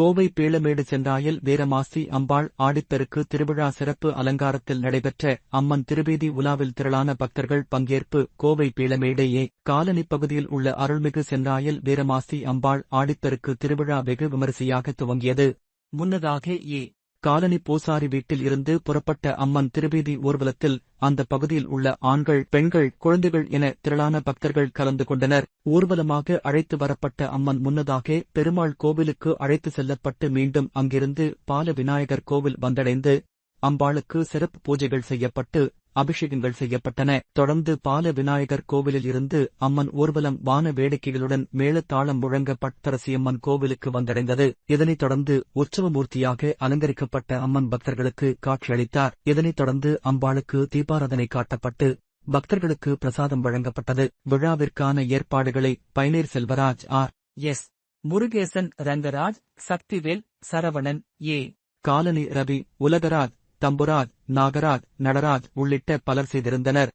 கோவை பீளமேடு சென்றாயில் வீரமாசி அம்பாள் ஆடிப்பெருக்கு திருவிழா சிறப்பு அலங்காரத்தில் நடைபெற்ற அம்மன் திருவீதி உலாவில் திரளான பக்தர்கள் பங்கேற்பு. கோவை பீளமேடையே காலனி பகுதியில் உள்ள அருள்மிகு சென்றாயில் வீரமாசி அம்பாள் ஆடிப்பெருக்கு திருவிழா வெகு விமரிசையாக துவங்கியது. முன்னதாக ஏ. காலனி பூசாரி வீட்டில் இருந்து புறப்பட்ட அம்மன் திருவீதி ஊர்வலத்தில் அந்த பகுதியில் உள்ள ஆண்கள் பெண்கள் குழந்தைகள் என திரளான பக்தர்கள் கலந்து கொண்டனர். ஊர்வலமாக அழைத்து வரப்பட்ட அம்மன் முன்னதாக பெருமாள் கோவிலுக்கு அழைத்து செல்லப்பட்டு மீண்டும் அங்கிருந்து பால விநாயகர் கோவில் வந்தடைந்து அம்பாளுக்கு சிறப்பு பூஜைகள் செய்யப்பட்டு அபிஷேகங்கள் செய்யப்பட்டன. தொடர்ந்து பால விநாயகர் கோவிலில் இருந்து அம்மன் ஊர்வலம் வான வேடிக்கைகளுடன் மேளத்தாளம் முழங்க பட்டரசியம்மன் கோவிலுக்கு வந்தடைந்தது. இதனைத் தொடர்ந்து உற்சவமூர்த்தியாக அலங்கரிக்கப்பட்ட அம்மன் பக்தர்களுக்கு காட்சியளித்தார். இதனைத் தொடர்ந்து அம்பாளுக்கு தீபாராதனை காட்டப்பட்டு பக்தர்களுக்கு பிரசாதம் வழங்கப்பட்டது. விழாவிற்கான ஏற்பாடுகளை pioneer Selvaraj R. S. Murugesan Rangaraj Sakthivel Saravanan A. Colony Ravi Ulagaraj Thamburaj Nagaraj Nataraj உள்ளிட்ட பலர் செய்திருந்தனர்.